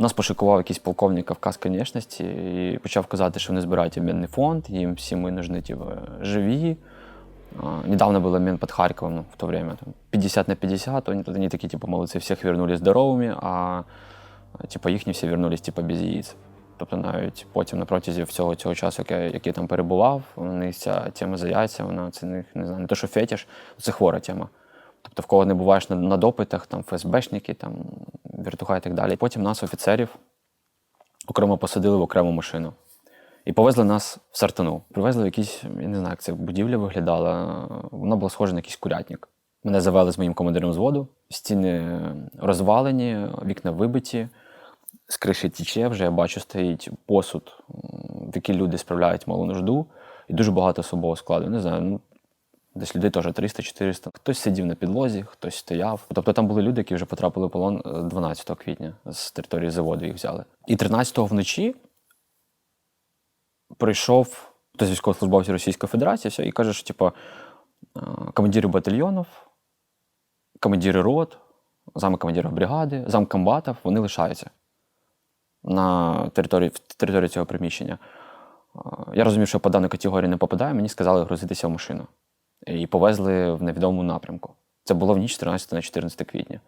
Нас пошикував якийсь полковник кавказської нечності і почав казати, що вони збирають обмінний фонд, їм всі ми нужны, типу, живі. А, Недавно был обмен под Харьковом, ну, в то время, там, 50 на 50, они, они такие, типа, молодцы, всех вернули здоровыми, а типа, їхні всі вернулись, типа, без яїць. Тобто навіть потім на протязі всього цього часу, як я, який я там перебував, у них ця тема за яйця, вона це не, не знаю, не то, що фетиш, це хвора тема. Тобто, в кого не буваєш на, на допитах, там ФСБшники, там, віртуха і так далі. Потім нас, офіцерів, окремо посадили в окрему машину. І повезли нас в Сартану. Привезли в якісь, я не знаю, як це будівля виглядала. Вона була схожа на якийсь курятник. Мене завели з моїм командиром взводу. Стіни розвалені, вікна вибиті, з криші тіче вже я бачу, стоїть посуд, в який люди справляють малу нужду, і дуже багато особового складу. Не знаю, ну, десь людей теж 300-400. Хтось сидів на підлозі, хтось стояв. Тобто там були люди, які вже потрапили в полон е, 12 квітня з території заводу їх взяли. І 13-го вночі прийшов хтось військовослужбовців Російської Федерації все, і каже, що типу, е, командири батальйонів, командири рот, замкомандирів бригади, замкомбатів, вони лишаються на території, в території цього приміщення. Е, Я розумів, що по даній категорії не попадаю, мені сказали грузитися в машину. І повезли в невідомому напрямку. Це було в ніч 13 на 14 квітня.